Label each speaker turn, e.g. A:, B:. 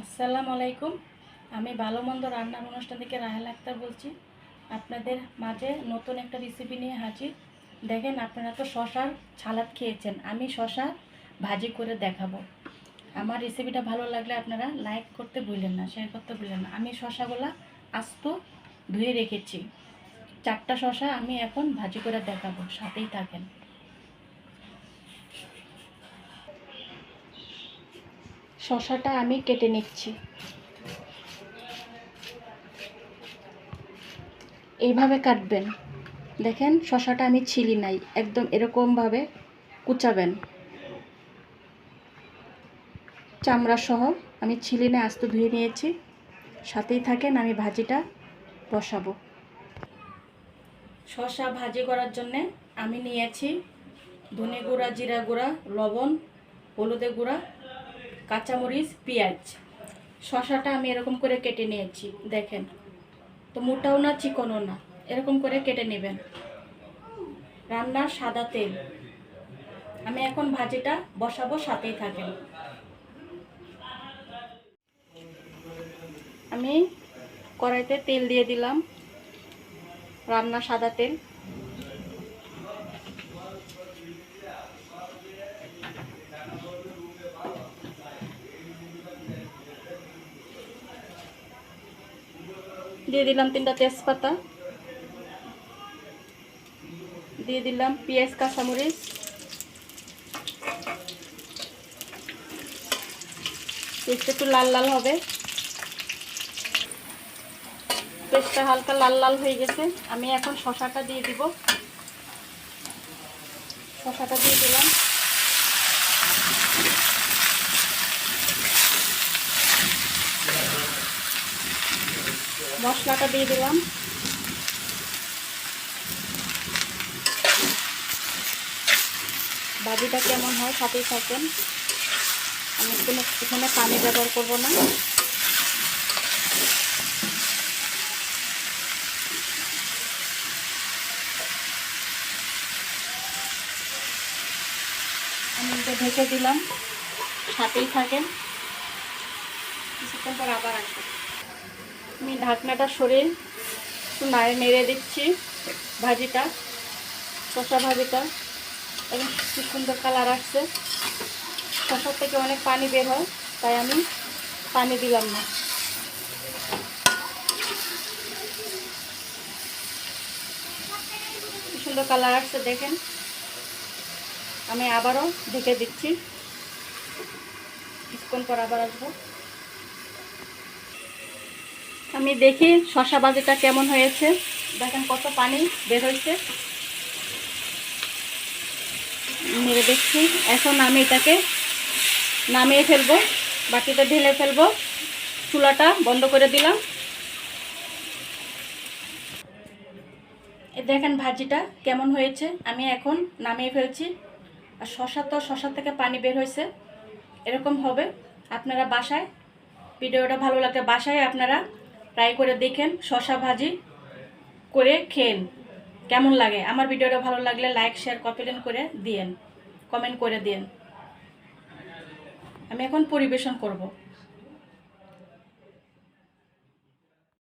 A: আসসালামু আলাইকুম আমি ভালো মন্দ রান্নার অনুষ্ঠান থেকে রাহেল আক্তার বলছি। আপনাদের মাঝে নতুন একটা রেসিপি নিয়ে হাজির। দেখেন, আপনারা তো শশার ছালাদ খেয়েছেন। আমি শশা ভাজি করে দেখাবো। আমার রেসিপিটা ভালো লাগলে আপনারা লাইক করতে ভুলেন না শেয়ার করতে ভুলেন না। আমি শশাগুলা আস্ত ধুয়ে রেখেছি। চারটা শশা আমি এখন ভাজি করে দেখাবো, সাথেই থাকেন। শশাটা আমি কেটে নিচ্ছি। এইভাবে কাটবেন। দেখেন, শশাটা আমি ছিলি নাই। একদম এরকমভাবে কুচাবেন। চামড়া সহ আমি ছিলি না, আস্ত ধুয়ে নিয়েছি। সাথেই থাকেন, আমি ভাজিটা বসাবো। শশা ভাজি করার জন্যে আমি নিয়েছি ধনে গুঁড়া, জিরা গুঁড়া, লবণ হলুদে গুঁড়া কাঁচামরিচ, পেঁয়াজ। শশাটা আমি এরকম করে কেটে নিয়েছি, দেখেন। তো মোটাও না, চিকনও না, এরকম করে কেটে নেবেন। রান্নার সাদা তেল। আমি এখন ভাজিটা বসাবো, সাথেই থাকেন। আমি কড়াইতে তেল দিয়ে দিলাম রান্না সাদা তেল। দিয়ে দিলাম তিনটা তেজপাতা। দিয়ে দিলাম পেঁয়াজ, কাঁচামরিচ। পেঁয়াজটা একটু লাল লাল হবে। পেঁয়াজটা হালকা লাল লাল হয়ে গেছে। আমি এখন শশাটা দিয়ে দিব। শশাটা দিয়ে দিলাম। মশলাটা দিয়ে দিলাম। বাজিটা কেমন হয় সাথেই থাকেন। আমি কোনো এখানে পানি ব্যবহার করব না। আমি এটা ঢেকে দিলাম। সাথেই থাকেন। কিছুক্ষণ পর আবার আসব আমি ঢাকনাটা সরিয়ে একটু নাড়ে দিচ্ছি ভাজিটা শশা ভাজিটা। এবং কি সুন্দর কালার আসছে। শশার থেকে অনেক পানি বের হয়, তাই আমি পানি দিলাম না। সুন্দর কালার আসছে দেখেন। আমি আবারও ঢেকে দিচ্ছি। কিছুক্ষণ পর আবার আসব। আমি দেখি শশা বাজিটা কেমন হয়েছে। দেখেন কত পানি বের হয়েছে। মেরে দেখছি। এখন আমি এটাকে নামিয়ে ফেলব, বাটিতে ঢেলে ফেলব। চুলাটা বন্ধ করে দিলাম। এ দেখেন ভাজিটা কেমন হয়েছে। আমি এখন নামিয়ে ফেলছি। আর শশা তো শশা থেকে পানি বের হয়েছে। এরকম হবে। আপনারা বাসায়, ভিডিওটা ভালো লাগলে বাসায় আপনারা ট্রাই করে দেখেন শশা ভাজি করে খেন কেমন লাগে? আমার ভিডিওটা ভালো লাগলে লাইক শেয়ার কপিলেন করে দিয়েন। কমেন্ট করে দিয়েন। আমি এখন পরিবেশন করব।